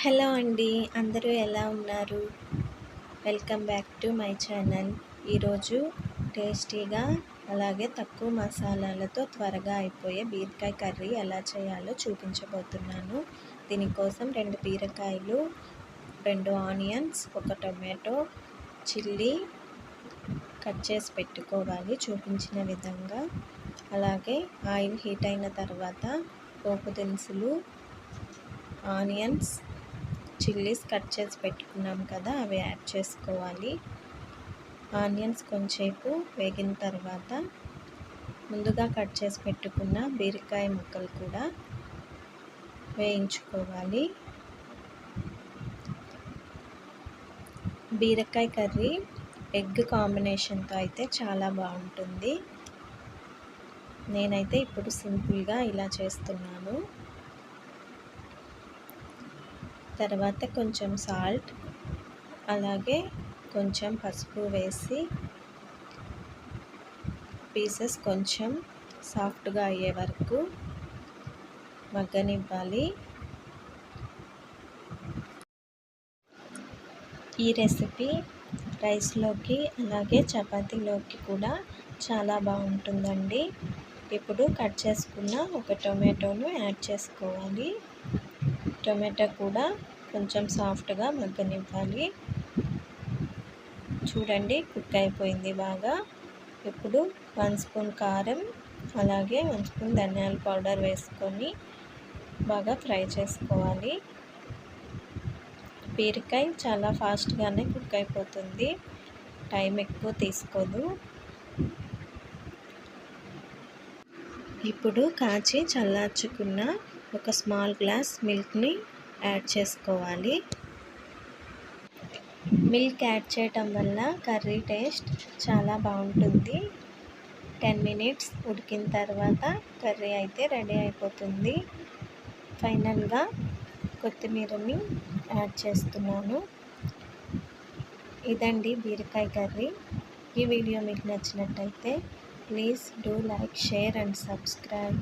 Hello అండి అందరూ ఎలా ఉన్నారు? Welcome back to my channel. ఈరోజు టేస్టీగా అలాగే తక్కువ మసాలాలతో త్వరగా అయిపోయే బీరకాయ కర్రీ ఎలా చేయాలో చూపించబోతున్నాను. దీనికోసం రెండు బీరకాయలు రెండు ఆనియన్స్ ఒక టొమాటో చిల్లీ కట్ చేసి పెట్టుకోవాలి చూపించిన విధంగా. అలాగే ఆయిల్ హీట్ అయిన తర్వాత పోపు దినుసులు ఆనియన్స్ చిల్లీస్ కట్ చేసి పెట్టుకున్నాం కదా అవి యాడ్ చేసుకోవాలి. ఆనియన్స్ కొంచెంసేపు వేగిన తర్వాత ముందుగా కట్ చేసి పెట్టుకున్న బీరకాయ ముక్కలు కూడా వేయించుకోవాలి. బీరకాయ కర్రీ ఎగ్ కాంబినేషన్తో అయితే చాలా బాగుంటుంది. నేనైతే ఇప్పుడు సింపుల్గా ఇలా చేస్తున్నాను. తర్వాత కొంచెం సాల్ట్ అలాగే కొంచెం పసుపు వేసి పీసెస్ కొంచెం సాఫ్ట్గా అయ్యే వరకు మగ్గనివ్వాలి. ఈ రెసిపీ రైస్లోకి అలాగే చపాతీలోకి కూడా చాలా బాగుంటుందండి. ఇప్పుడు కట్ చేసుకున్న ఒక టొమాటోను యాడ్ చేసుకోవాలి. టొమాటో కూడా కొంచెం సాఫ్ట్గా మగ్గనివ్వాలి. చూడండి కుక్ అయిపోయింది బాగా. ఇప్పుడు వన్ స్పూన్ కారం అలాగే వన్ స్పూన్ ధనియాల పౌడర్ వేసుకొని బాగా ఫ్రై చేసుకోవాలి. బీరకాయ చాలా ఫాస్ట్గానే కుక్ అయిపోతుంది. టైం ఎక్కువ తీసుకోదు. ఇప్పుడు కాచి చల్లార్చుకున్న ఒక స్మాల్ గ్లాస్ మిల్క్ని యాడ్ చేసుకోవాలి. మిల్క్ యాడ్ చేయటం వల్ల కర్రీ టేస్ట్ చాలా బాగుంటుంది. టెన్ మినిట్స్ ఉడికిన తర్వాత కర్రీ అయితే రెడీ అయిపోతుంది. ఫైనల్గా కొత్తిమీరని యాడ్ చేస్తున్నాను. ఇదండి బీరకాయ కర్రీ. ఈ వీడియో మీకు నచ్చినట్టయితే please do like share and subscribe.